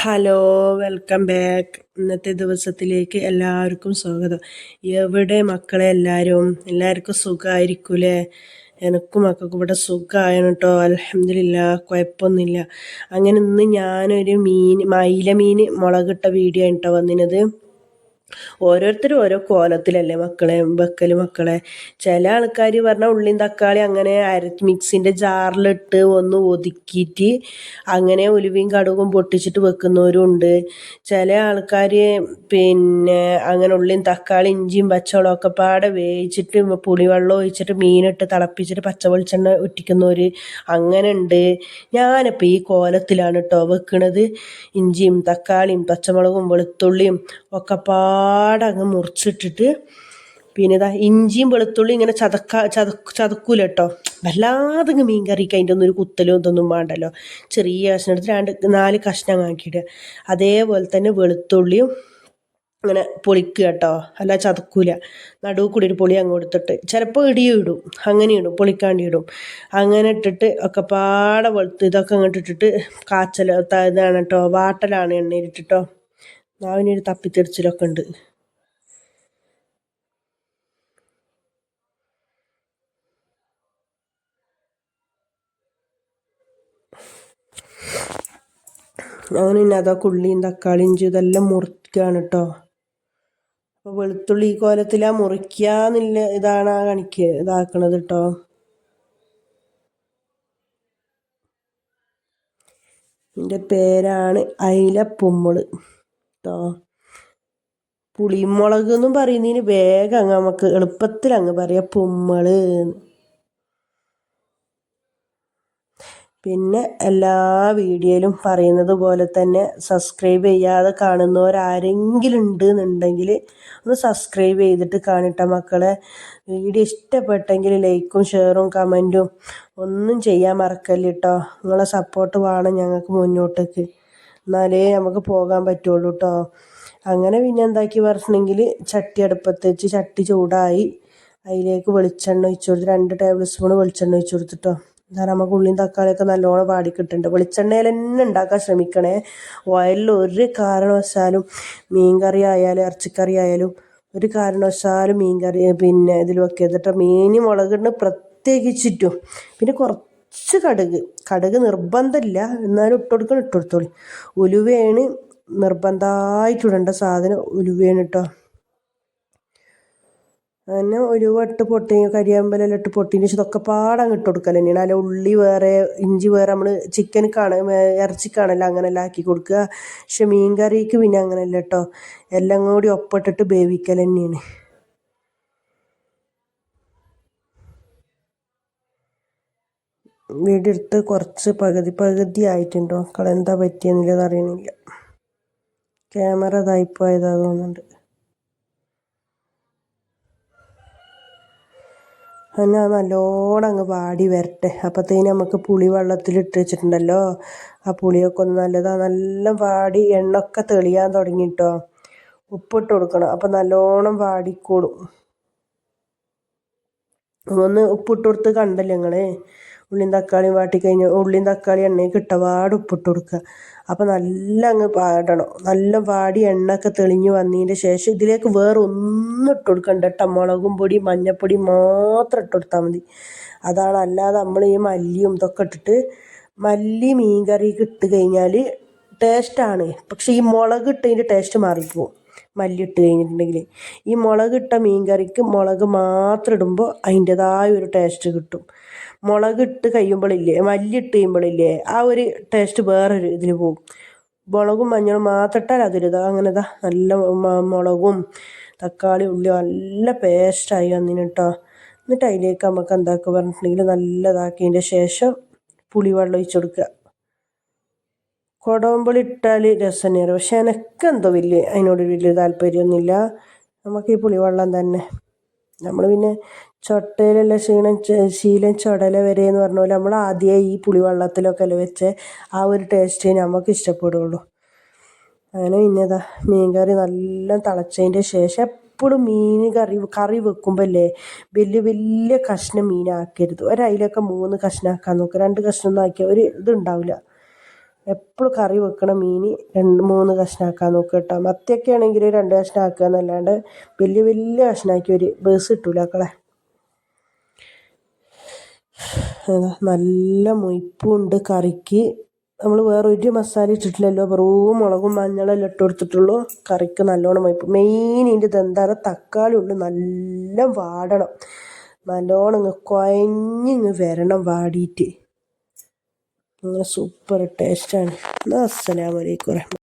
Hello welcome back ഇന്നത്തെ ദിവസത്തിലേക്ക് എല്ലാവർക്കും സ്വാഗതം. എവിടെ മക്കളെ എല്ലാവരും എല്ലാവർക്കും സുഖമായിരിക്കൂലേ എനിക്കും മക്കൾക്കും ഇവിടെ സുഖമായാണ് കേട്ടോ അലഹമില്ല കുഴപ്പമൊന്നുമില്ല. അങ്ങനെ ഇന്ന് ഞാനൊരു മീൻ മയില മീൻ മുളകിട്ട വീഡിയോ ആണ് കേട്ടോ ഓരോരുത്തരും ഓരോ കോലത്തിലല്ലേ മക്കളെ വെക്കൽ മക്കളെ. ചില ആൾക്കാർ പറഞ്ഞാൽ ഉള്ളിയും തക്കാളി അങ്ങനെ അര മിക്സിന്റെ ജാറിലിട്ട് ഒന്ന് ഒതുക്കിയിട്ട് അങ്ങനെ ഉലുവയും കടുകും പൊട്ടിച്ചിട്ട് വെക്കുന്നവരും ഉണ്ട്. ചില ആൾക്കാർ പിന്നെ അങ്ങനെ ഉള്ളിയും തക്കാളി ഇഞ്ചിയും പച്ചവളം ഒക്കെ പാടെ വേവിച്ചിട്ട് പുളിവെള്ളം ഒഴിച്ചിട്ട് മീനിട്ട് തിളപ്പിച്ചിട്ട് പച്ച വെളിച്ചെണ്ണ ഒറ്റിക്കുന്നവർ അങ്ങനെ ഉണ്ട്. ഞാനിപ്പോൾ ഈ കോലത്തിലാണ് കേട്ടോ വെക്കുന്നത് ഇഞ്ചിയും തക്കാളിയും പച്ചമുളകും വെളുത്തുള്ളിയും ഒക്കെ പാ അങ്ങ് മുറിച്ചിട്ടിട്ട് പിന്നെ ഇതാ ഇഞ്ചിയും വെളുത്തുള്ളി ഇങ്ങനെ ചതക്ക ചതക്ക് ചതക്കൂല കേട്ടോ വല്ലാതെ മീൻ കറിക്ക് അതിന്റെ ഒന്നും ഒരു കുത്തലും ഇതൊന്നും വേണ്ടല്ലോ. ചെറിയ കഷ്ണം എടുത്ത് രണ്ട് നാല് കഷ്ണം ആക്കിയിട്ട് അതേപോലെ തന്നെ വെളുത്തുള്ളിയും ഇങ്ങനെ പൊളിക്കുക കേട്ടോ അല്ല ചതക്കൂല. നടുവ് കൂടി ഒരു പൊളി അങ്ങ് കൊടുത്തിട്ട് ചിലപ്പോൾ ഇടിയും ഇടും അങ്ങനെ ഇടും പൊളിക്കാണ്ടി ഇടും. അങ്ങനെ ഇട്ടിട്ട് ഒക്കെ പാടെ വെളുത്ത് ഇതൊക്കെ അങ്ങോട്ട് ഇട്ടിട്ട് കാച്ചൽ ഇതാണ് കേട്ടോ വാട്ടലാണ് എണ്ണയിലിട്ടിട്ടോ നാവിനൊരു തപ്പിത്തെറിച്ചിലൊക്കെ ഉണ്ട്. ഞാൻ പിന്നെ അതൊക്കെ ഉള്ളിയും തക്കാളിയും ഇതെല്ലാം മുറിക്കുകയാണ് കേട്ടോ അപ്പോൾ വെളുത്തുള്ളി ഈ കോലത്തിലാ മുറിക്കാന്നില്ല ഇതാണ് ആ കണിക്ക് ഇതാക്കണത് കേട്ടോ എന്റെ പേരാണ് അയിലപ്പൊമ്മൾ കേട്ടോ പുളിമുളക് എന്നും പറയുന്നതിന് വേഗം അങ്ങ് നമുക്ക് എളുപ്പത്തിൽ അങ്ങ് പറയാ പുമ്മൾ. പിന്നെ എല്ലാ വീഡിയോയിലും പറയുന്നത് പോലെ തന്നെ സബ്സ്ക്രൈബ് ചെയ്യാതെ കാണുന്നവരാരെങ്കിലും ഉണ്ട് എന്നുണ്ടെങ്കിൽ ഒന്ന് സബ്സ്ക്രൈബ് ചെയ്തിട്ട് കാണിട്ട മക്കളെ വീഡിയോ ഇഷ്ടപ്പെട്ടെങ്കിൽ ലൈക്കും ഷെയറും കമന്റും ഒന്നും ചെയ്യാൻ മറക്കല്ലിട്ടോ നിങ്ങളെ സപ്പോർട്ട് വേണം ഞങ്ങൾക്ക് മുന്നോട്ടേക്ക്. എന്നാലേ നമുക്ക് പോകാൻ പറ്റുള്ളൂ കേട്ടോ അങ്ങനെ പിന്നെ എന്താക്കി പറഞ്ഞെങ്കിൽ ചട്ടി അടുപ്പത്ത് വെച്ച് ചട്ടി ചൂടായി അതിലേക്ക് വെളിച്ചെണ്ണ ഒഴിച്ചു കൊടുത്ത് രണ്ട് ടേബിൾ സ്പൂൺ വെളിച്ചെണ്ണ ഒഴിച്ചു കൊടുത്തിട്ടോ എന്നാൽ നമുക്ക് ഉള്ളിയും തക്കാളിയൊക്കെ നല്ലോണം പാടി കിട്ടുന്നുണ്ട് വെളിച്ചെണ്ണയിൽ തന്നെ ഉണ്ടാക്കാൻ ശ്രമിക്കണേ. ഓയിലിൽ ഒരു കാരണവശാലും മീൻ കറി ആയാലും ഇറച്ചിക്കറി ആയാലും ഒരു കാരണവശാലും മീൻ കറി പിന്നെ ഇതിൽ എന്നിട്ട് മീൻ മുളകിന് പ്രത്യേകിച്ചിട്ടും. പിന്നെ കുറച്ച് കടുക്. കടുക് നിർബന്ധമില്ല. എന്നാലും ഇട്ട് കൊടുക്കണം ഇട്ട് കൊടുത്തോളി ഉലുവയാണ് നിർബന്ധമായിട്ട് സാധനം. ഉലുവയാണ് കേട്ടോ അങ്ങനെ ഒരു വട്ട് പൊട്ടി കരിയാമ്പലെല്ലാം ഇട്ട് പൊട്ടിന് ശേഷം ഇതൊക്കെ പാടങ്ങ് ഇട്ട് കൊടുക്കൽ തന്നെയാണ്. അല്ല ഉള്ളി വേറെ ഇഞ്ചി വേറെ നമ്മൾ ചിക്കനക്കാണ് ഇറച്ചിക്കാണല്ലോ അങ്ങനെല്ലാം ആക്കി കൊടുക്കുക. പക്ഷെ മീൻ കറിക്ക് പിന്നെ അങ്ങനെയല്ല കേട്ടോ എല്ലാം കൂടി ഒപ്പിട്ടിട്ട് വേവിക്കൽ തന്നെയാണ്. വീടെടുത്ത് കുറച്ച് പകുതി പകുതി ആയിട്ടുണ്ടോ? മക്കളെന്താ പറ്റിയെന്നില്ലെന്ന് അറിയണില്ല. ക്യാമറ തോന്നുന്നുണ്ട്. എന്നാൽ നല്ലോണം അങ്ങ് വാടി വരട്ടെ. അപ്പോഴത്തേന് നമുക്ക് പുളി വെള്ളത്തിലിട്ട് വെച്ചിട്ടുണ്ടല്ലോ. ആ പുളിയൊക്കെ ഒന്ന് നല്ലതാ നല്ല വാടി എണ്ണൊക്കെ തെളിയാൻ തുടങ്ങിട്ടോ. ഉപ്പിട്ട് കൊടുക്കണം. അപ്പം നല്ലോണം വാടിക്കോളും ഒന്ന് ഉപ്പിട്ട് കൊടുത്ത് കണ്ടല്ലേ നിങ്ങൾ ഉള്ളിയും തക്കാളിയും വാട്ടി കഴിഞ്ഞ് ഉള്ളിയും തക്കാളി എണ്ണയ്ക്ക് ഇട്ടപാട് ഉപ്പിട്ട് കൊടുക്കുക. അപ്പോൾ നല്ല അങ്ങ് പാടണം നല്ല വാടി എണ്ണ ഒക്കെ തെളിഞ്ഞ് വന്നതിന്റെ ശേഷം ഇതിലേക്ക് വേറെ ഒന്നും ഇട്ട് കൊടുക്കണ്ട. കേട്ടോ. മുളകും പൊടി മഞ്ഞൾപ്പൊടി മാത്രം ഇട്ട് കൊടുത്താൽ മതി. അതാണ് അല്ലാതെ നമ്മൾ ഈ മല്ലിയും ഇതൊക്കെ ഇട്ടിട്ട് മല്ലി മീൻ കറിക്ക് ഇട്ട് കഴിഞ്ഞാൽ ടേസ്റ്റാണ് പക്ഷേ ഈ മുളക് ഇട്ടതിന്റെ ടേസ്റ്റ് മാറിപ്പോവും. മല്ലി ഇട്ട് കഴിഞ്ഞിട്ടുണ്ടെങ്കിൽ ഈ മുളക് മീൻ കറിക്ക് മുളക് മാത്രം ഇടുമ്പോൾ അതിന്റെതായ ഒരു ടേസ്റ്റ് കിട്ടും. മുളക് ഇട്ട് കഴിയുമ്പോഴില്ലേ മല്ലി ഇട്ട് കഴിയുമ്പോഴില്ലേ ആ ഒരു ടേസ്റ്റ് വേറൊരു ഇതിൽ പോകും മുളകും മഞ്ഞളും മാത്രം ഇട്ടാൽ അതൊരു അങ്ങനെ ഇതാ നല്ല മുളകും തക്കാളി ഉള്ളി നല്ല പേസ്റ്റായി വന്നിന് കേട്ടോ എന്നിട്ട് അതിലേക്ക് നമുക്ക് എന്താക്കുക പറഞ്ഞിട്ടുണ്ടെങ്കിൽ നല്ലതാക്കിയതിന്റെ ശേഷം പുളിവെള്ളം ഒഴിച്ചു കൊടുക്കുക. കൊടമ്പുളി ഇട്ടാൽ രസം തന്നെയാണ് പക്ഷെ എനക്കെന്തോ വലിയ അതിനോട് വലിയ താല്പര്യമൊന്നുമില്ല. നമുക്ക് ഈ പുളിവെള്ളം തന്നെ. നമ്മൾ പിന്നെ ചൊട്ടയിലുള്ള ക്ഷീണം ശീലം ചുടല വരെ എന്ന് പറഞ്ഞ പോലെ നമ്മൾ ആദ്യമേ ഈ പുളിവെള്ളത്തിലൊക്കെ വെച്ച് ആ ഒരു ടേസ്റ്റ് നമുക്ക് ഇഷ്ടപ്പെടുള്ളൂ. അങ്ങനെ പിന്നെ ഇതാ മീൻ കറി നല്ല തിളച്ചതിന്റെ ശേഷം എപ്പോഴും മീൻ കറി കറി വെക്കുമ്പോൾ അല്ലേ വലിയ വലിയ കഷ്ണം മീനാക്കരുത്. ഒരയിലൊക്കെ മൂന്ന് കഷ്ണം ആക്കാൻ നോക്കുക രണ്ട് കഷ്ണം ഒന്നും ആക്കിയാൽ ഒരു ഇതുണ്ടാവില്ല എപ്പോഴും കറി വെക്കണ മീൻ രണ്ട് മൂന്ന് കഷ്ണമാക്കാൻ നോക്കുക കേട്ടോ. മത്തിയൊക്കെ ആണെങ്കിൽ രണ്ട് കഷ്ണം ആക്കുക എന്നല്ലാണ്ട് വലിയ വലിയ കഷ്ണമാക്കി ഒരു ബേസ് കിട്ടൂല മക്കളെ അതാ നല്ല മൊയ്പ്പുണ്ട് കറിക്ക്. നമ്മൾ വേറൊരു മസാല ഇട്ടിട്ടില്ലല്ലോ വെറും മുളകും മഞ്ഞളെല്ലാം ഇട്ട് കൊടുത്തിട്ടുള്ളൂ. കറിക്ക് നല്ലോണം മൊയ്പ്പ്. മെയിൻ ഇതിന്റെ ഇതെന്താണ് തക്കാളി ഉണ്ട് നല്ല വാടണം. നല്ലോണം ഇങ്ങ് കുഴഞ്ഞിങ്ങ് വരണം വാടിയിട്ട് അങ്ങനെ സൂപ്പർ ടേസ്റ്റാണ് അസ്സലാമലൈക്കും